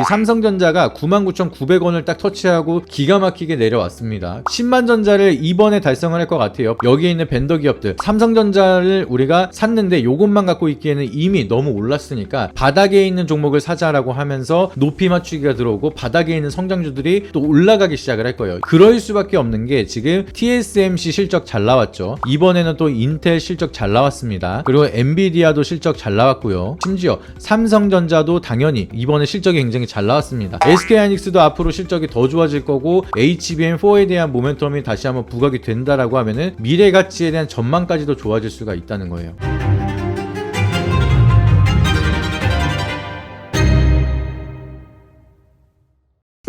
이 삼성전자가 99,900원을 딱 터치하고 기가 막히게 내려왔습니다. 10만 전자를 이번에 달성을 할 것 같아요. 여기에 있는 벤더 기업들 삼성전자를 우리가 샀는데 요것만 갖고 있기에는 이미 너무 올랐으니까 바닥에 있는 종목을 사자라고 하면서 높이 맞추기가 들어오고 바닥에 있는 성장주들이 또 올라가기 시작을 할 거예요. 그럴 수밖에 없는 게 지금 TSMC 실적 잘 나왔죠. 이번에는 또 인텔 실적 잘 나왔습니다. 그리고 엔비디아도 실적 잘 나왔고요. 심지어 삼성전자도 당연히 이번에 실적이 굉장히 잘 나왔습니다. SK하이닉스도 앞으로 실적이 더 좋아질 거고 HBM4에 대한 모멘텀이 다시 한번 부각이 된다라고 하면은 미래 가치에 대한 전망까지도 좋아질 수가 있다는 거예요.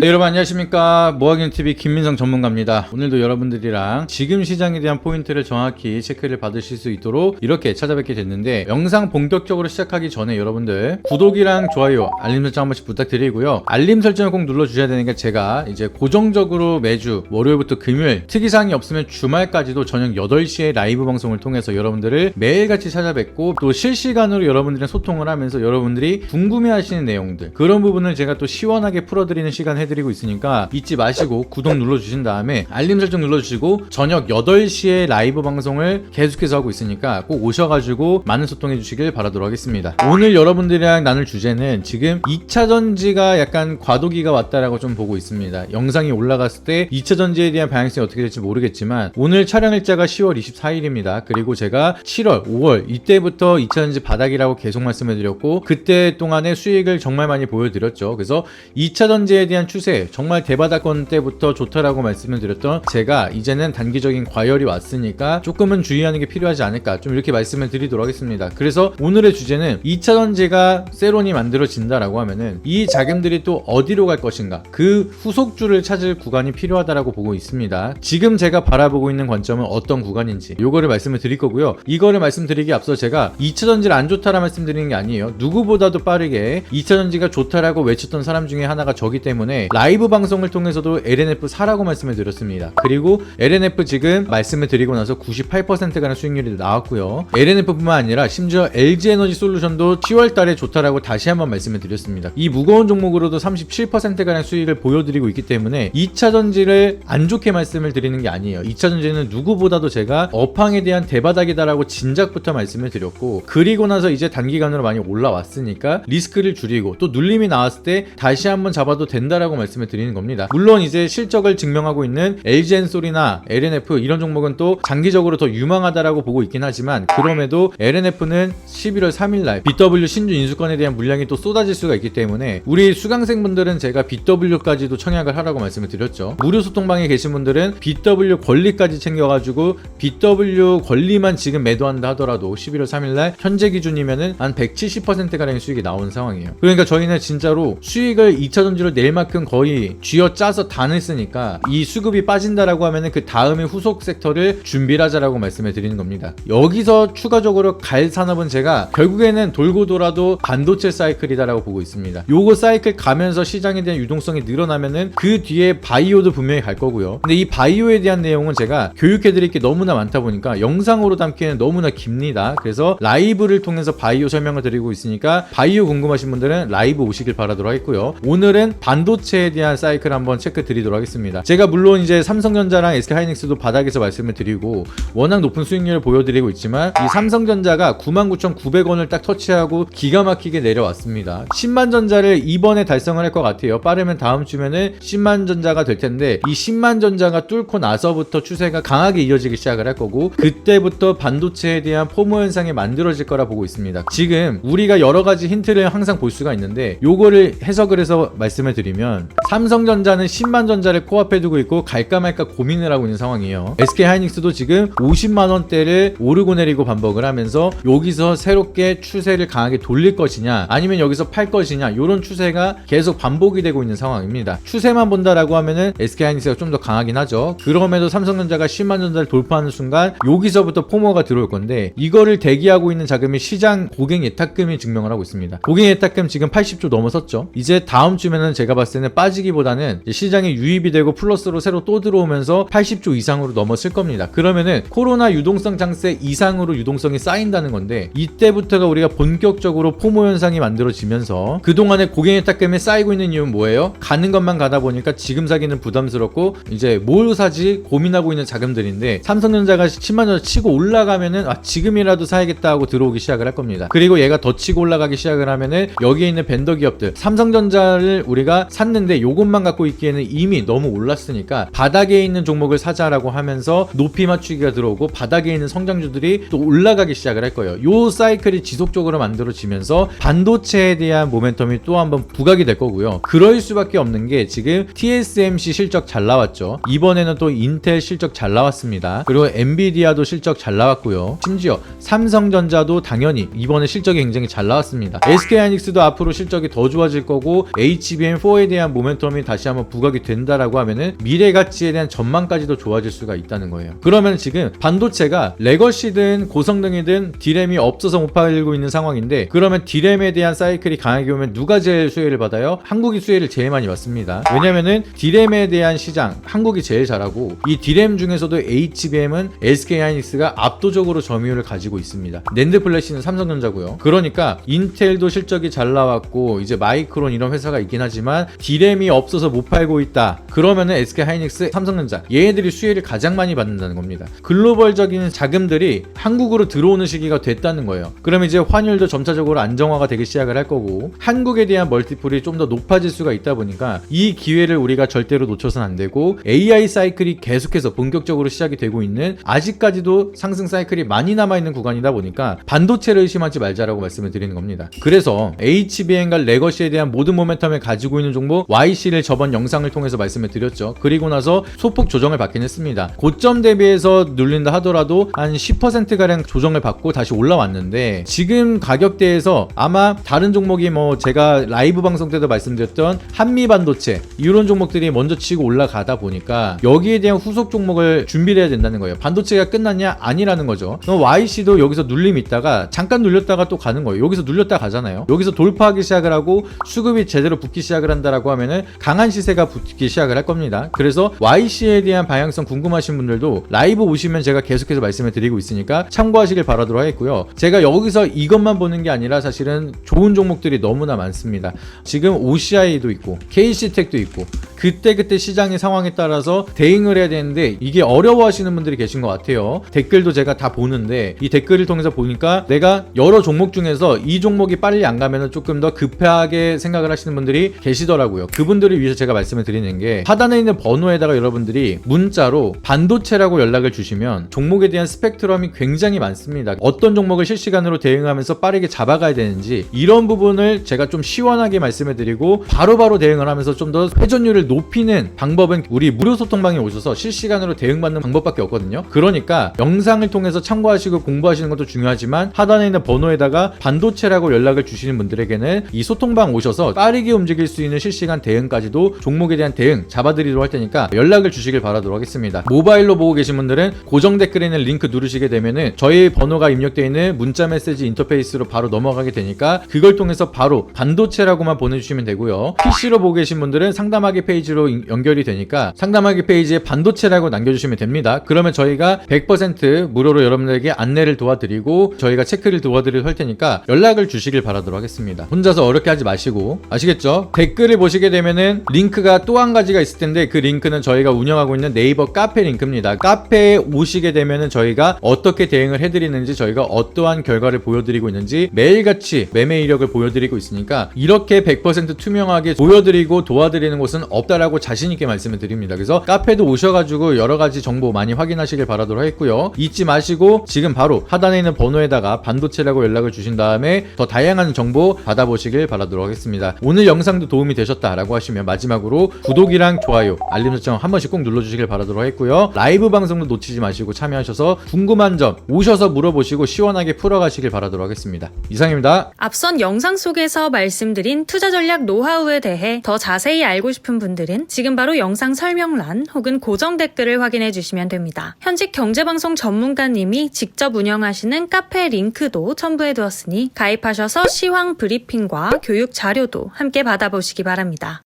네, 여러분 안녕하십니까? 모아기TV 김민성 전문가입니다. 오늘도 여러분들이랑 지금 시장에 대한 포인트를 정확히 체크를 받으실 수 있도록 이렇게 찾아뵙게 됐는데 영상 본격적으로 시작하기 전에 여러분들 구독이랑 좋아요 알림 설정 한 번씩 부탁드리고요. 알림 설정을 꼭 눌러주셔야 되니까 제가 이제 고정적으로 매주 월요일부터 금요일 특이사항이 없으면 주말까지도 저녁 8시에 라이브 방송을 통해서 여러분들을 매일같이 찾아뵙고 또 실시간으로 여러분들이랑 소통을 하면서 여러분들이 궁금해하시는 내용들 그런 부분을 제가 또 시원하게 풀어드리는 시간 해드 리고 있으니까 잊지 마시고 구독 눌러주신 다음에 알림 설정 눌러주시고 저녁 8시에 라이브 방송을 계속해서 하고 있으니까 꼭 오셔가지고 많은 소통해 주시길 바라도록 하겠습니다. 오늘 여러분들이랑 나눌 주제는 지금 2차 전지가 약간 과도기가 왔다라고 좀 보고 있습니다. 영상이 올라갔을 때 2차 전지에 대한 방향성이 어떻게 될지 모르겠지만 오늘 촬영 일자가 10월 24일입니다. 그리고 제가 7월, 5월 이때부터 2차 전지 바닥이라고 계속 말씀해 드렸고 그때 동안의 수익을 정말 많이 보여드렸죠. 그래서 2차 전지에 대한 추세 정말 대바닥권 때부터 좋다라고 말씀을 드렸던 제가 이제는 단기적인 과열이 왔으니까 조금은 주의하는 게 필요하지 않을까 좀 이렇게 말씀을 드리도록 하겠습니다. 그래서 오늘의 주제는 2차 전지가 세론이 만들어진다라고 하면은 이 자금들이 또 어디로 갈 것인가 그 후속주를 찾을 구간이 필요하다라고 보고 있습니다. 지금 제가 바라보고 있는 관점은 어떤 구간인지 요거를 말씀을 드릴 거고요. 이거를 말씀드리기 앞서 제가 2차 전지를 안 좋다라 말씀드리는 게 아니에요. 누구보다도 빠르게 2차 전지가 좋다라고 외쳤던 사람 중에 하나가 저기 때문에 라이브 방송을 통해서도 LNF 사라고 말씀을 드렸습니다. 그리고 LNF 지금 말씀을 드리고 나서 98%가량 수익률이 나왔고요. LNF뿐만 아니라 심지어 LG에너지 솔루션도 10월 달에 좋다라고 다시 한번 말씀을 드렸습니다. 이 무거운 종목으로도 37%가량 수익을 보여드리고 있기 때문에 2차 전지를 안 좋게 말씀을 드리는 게 아니에요. 2차 전지는 누구보다도 제가 업황에 대한 대바닥이다라고 진작부터 말씀을 드렸고 그리고 나서 이제 단기간으로 많이 올라왔으니까 리스크를 줄이고 또 눌림이 나왔을 때 다시 한번 잡아도 된다라고 말씀을 드리는 겁니다. 물론 이제 실적을 증명하고 있는 LG엔솔이나 LNF 이런 종목은 또 장기적으로 더 유망하다라고 보고 있긴 하지만 그럼에도 LNF는 11월 3일날 BW 신주 인수권에 대한 물량이 또 쏟아질 수가 있기 때문에 우리 수강생분들은 제가 BW까지도 청약을 하라고 말씀을 드렸죠. 무료 소통방에 계신 분들은 BW 권리까지 챙겨가지고 BW 권리만 지금 매도한다 하더라도 11월 3일날 현재 기준이면은 한 170%가량의 수익이 나온 상황이에요. 그러니까 저희는 진짜로 수익을 2차 전지로 낼 만큼 거의 쥐어 짜서 다 냈으니까 이 수급이 빠진다라고 하면은 그 다음에 후속 섹터를 준비를 하자라고 말씀을 드리는 겁니다. 여기서 추가적으로 갈 산업은 제가 결국에는 돌고 돌아도 반도체 사이클이다라고 보고 있습니다. 요거 사이클 가면서 시장에 대한 유동성이 늘어나면은 그 뒤에 바이오도 분명히 갈 거고요. 근데 이 바이오에 대한 내용은 제가 교육해 드릴 게 너무나 많다 보니까 영상으로 담기에는 너무나 깁니다. 그래서 라이브를 통해서 바이오 설명을 드리고 있으니까 바이오 궁금하신 분들은 라이브 오시길 바라도록 하겠고요. 오늘은 반도체 에 대한 사이클 한번 체크 드리도록 하겠습니다. 제가 물론 이제 삼성전자랑 SK하이닉스도 바닥에서 말씀을 드리고 워낙 높은 수익률을 보여드리고 있지만 이 삼성전자가 99,900원을 딱 터치하고 기가 막히게 내려왔습니다. 10만 전자를 이번에 달성을 할 것 같아요. 빠르면 다음 주면은 10만 전자가 될 텐데 이 10만 전자가 뚫고 나서부터 추세가 강하게 이어지기 시작을 할 거고 그때부터 반도체에 대한 포모 현상이 만들어질 거라 보고 있습니다. 지금 우리가 여러 가지 힌트를 항상 볼 수가 있는데 요거를 해석을 해서 말씀을 드리면 삼성전자는 10만 전자를 코앞에 두고 있고 갈까 말까 고민을 하고 있는 상황이에요. SK하이닉스도 지금 50만 원대를 오르고 내리고 반복을 하면서 여기서 새롭게 추세를 강하게 돌릴 것이냐 아니면 여기서 팔 것이냐 이런 추세가 계속 반복이 되고 있는 상황입니다. 추세만 본다라고 하면은 SK하이닉스가 좀 더 강하긴 하죠. 그럼에도 삼성전자가 10만 전자를 돌파하는 순간 여기서부터 포모가 들어올 건데 이거를 대기하고 있는 자금이 시장 고객 예탁금이 증명을 하고 있습니다. 고객 예탁금 지금 80조 넘어섰죠. 이제 다음 주면은 제가 봤을 때는 빠지기보다는 시장에 유입이 되고 플러스로 새로 또 들어오면서 80조 이상으로 넘었을 겁니다. 그러면은 코로나 유동성 장세 이상으로 유동성이 쌓인다는 건데 이때부터가 우리가 본격적으로 포모 현상이 만들어지면서 그동안에 고객의 탁금에 쌓이고 있는 이유는 뭐예요? 가는 것만 가다 보니까 지금 사기는 부담스럽고 이제 뭘 사지 고민하고 있는 자금들인데 삼성전자가 10만 원 치고 올라가면은 아 지금이라도 사야겠다 하고 들어오기 시작을 할 겁니다. 그리고 얘가 더 치고 올라가기 시작을 하면은 여기에 있는 벤더 기업들 삼성전자를 우리가 샀는 데 요것만 갖고 있기에는 이미 너무 올랐으니까 바닥에 있는 종목을 사자라고 하면서 높이 맞추기가 들어오고 바닥에 있는 성장주들이 또 올라가기 시작을 할 거예요. 요 사이클이 지속적으로 만들어지면서 반도체에 대한 모멘텀이 또 한번 부각이 될 거고요. 그럴 수밖에 없는 게 지금 TSMC 실적 잘 나왔죠. 이번에는 또 인텔 실적 잘 나왔습니다. 그리고 엔비디아도 실적 잘 나왔고요. 심지어 삼성전자도 당연히 이번에 실적이 굉장히 잘 나왔습니다. SK하이닉스도 앞으로 실적이 더 좋아질 거고 HBM4에 대한 모멘텀이 다시 한번 부각이 된다라고 하면은 미래 가치에 대한 전망까지도 좋아질 수가 있다는 거예요. 그러면 지금 반도체가 레거시든 고성능이든 디램이 없어서 못 팔고 있는 상황인데 그러면 디램에 대한 사이클이 강하게 오면 누가 제일 수혜를 받아요? 한국이 수혜를 제일 많이 받습니다. 왜냐면은 디램에 대한 시장 한국이 제일 잘하고 이 디램 중에서도 HBM은 SK하이닉스가 압도적으로 점유율을 가지고 있습니다. 낸드 플래시는 삼성전자고요. 그러니까 인텔도 실적이 잘 나왔고 이제 마이크론 이런 회사가 있긴 하지만 디램 이 없어서 못 팔고 있다. 그러면은 SK하이닉스, 삼성전자 얘네들이 수혜를 가장 많이 받는다는 겁니다. 글로벌적인 자금들이 한국으로 들어오는 시기가 됐다는 거예요. 그럼 이제 환율도 점차적으로 안정화가 되기 시작을 할 거고 한국에 대한 멀티플이 좀 더 높아질 수가 있다 보니까 이 기회를 우리가 절대로 놓쳐서는 안 되고 AI 사이클이 계속해서 본격적으로 시작이 되고 있는 아직까지도 상승 사이클이 많이 남아 있는 구간이다 보니까 반도체를 의심하지 말자라고 말씀을 드리는 겁니다. 그래서 HBM과 레거시에 대한 모든 모멘텀을 가지고 있는 종목 YC를 저번 영상을 통해서 말씀을 드렸죠. 그리고 나서 소폭 조정을 받긴 했습니다. 고점 대비해서 눌린다 하더라도 한 10% 가량 조정을 받고 다시 올라왔는데 지금 가격대에서 아마 다른 종목이 뭐 제가 라이브 방송 때도 말씀드렸던 한미 반도체 이런 종목들이 먼저 치고 올라가다 보니까 여기에 대한 후속 종목을 준비를 해야 된다는 거예요. 반도체가 끝났냐? 아니라는 거죠. 그럼 YC도 여기서 눌림 있다가 잠깐 눌렸다가 또 가는 거예요. 여기서 눌렸다 가잖아요. 여기서 돌파하기 시작을 하고 수급이 제대로 붙기 시작을 한다라고 하면 은 강한 시세가 붙기 시작을 할 겁니다. 그래서 YC에 대한 방향성 궁금하신 분들도 라이브 오시면 제가 계속해서 말씀을 드리고 있으니까 참고하시길 바라도록 하겠고요. 제가 여기서 이것만 보는 게 아니라 사실은 좋은 종목들이 너무나 많습니다. 지금 OCI도 있고 KC텍도 있고 그때그때 시장의 상황에 따라서 대응을 해야 되는데 이게 어려워하시는 분들이 계신 것 같아요. 댓글도 제가 다 보는데 이 댓글을 통해서 보니까 내가 여러 종목 중에서 이 종목이 빨리 안 가면 조금 더 급하게 생각을 하시는 분들이 계시더라고요. 그분들을 위해서 제가 말씀을 드리는 게 하단에 있는 번호에다가 여러분들이 문자로 반도체라고 연락을 주시면 종목에 대한 스펙트럼이 굉장히 많습니다. 어떤 종목을 실시간으로 대응하면서 빠르게 잡아가야 되는지 이런 부분을 제가 좀 시원하게 말씀을 드리고 바로바로 대응을 하면서 좀 더 회전율을 높이는 방법은 우리 무료 소통방에 오셔서 실시간으로 대응받는 방법밖에 없거든요. 그러니까 영상을 통해서 참고하시고 공부하시는 것도 중요하지만 하단에 있는 번호에다가 반도체라고 연락을 주시는 분들에게는 이 소통방 오셔서 빠르게 움직일 수 있는 실시간 대응까지도 종목에 대한 대응 잡아드리도록 할 테니까 연락을 주시길 바라도록 하겠습니다. 모바일로 보고 계신 분들은 고정 댓글에 있는 링크 누르시게 되면은 저희 번호가 입력되어 있는 문자 메시지 인터페이스로 바로 넘어가게 되니까 그걸 통해서 바로 반도체라고만 보내주시면 되고요. PC로 보고 계신 분들은 상담하기 페이지로 인- 연결이 되니까 상담하기 페이지에 반도체라고 남겨주시면 됩니다. 그러면 저희가 100% 무료로 여러분들에게 안내를 도와드리고 저희가 체크를 도와드릴 할 테니까 연락을 주시길 바라도록 하겠습니다. 혼자서 어렵게 하지 마시고 아시겠죠? 댓글을 보시 게 되면은 링크가 또 한 가지가 있을 텐데 그 링크는 저희가 운영하고 있는 네이버 카페 링크입니다. 카페에 오시게 되면은 저희가 어떻게 대응을 해드리는지 저희가 어떠한 결과를 보여드리고 있는지 매일같이 매매 이력을 보여드리고 있으니까 이렇게 100% 투명하게 보여드리고 도와드리는 곳은 없다라고 자신있게 말씀을 드립니다. 그래서 카페도 오셔가지고 여러 가지 정보 많이 확인하시길 바라도록 하겠고요. 잊지 마시고 지금 바로 하단에 있는 번호에다가 반도체라고 연락을 주신 다음에 더 다양한 정보 받아보시길 바라도록 하겠습니다. 오늘 영상도 도움이 되셨다 라고 하시면 마지막으로 구독이랑 좋아요, 알림 설정 한 번씩 꼭 눌러주시길 바라도록 하겠고요. 라이브 방송도 놓치지 마시고 참여하셔서 궁금한 점 오셔서 물어보시고 시원하게 풀어가시길 바라도록 하겠습니다. 이상입니다. 앞선 영상 속에서 말씀드린 투자 전략 노하우에 대해 더 자세히 알고 싶은 분들은 지금 바로 영상 설명란 혹은 고정 댓글을 확인해 주시면 됩니다. 현직 경제방송 전문가님이 직접 운영하시는 카페 링크도 첨부해 두었으니 가입하셔서 시황 브리핑과 교육 자료도 함께 받아보시기 바랍니 다.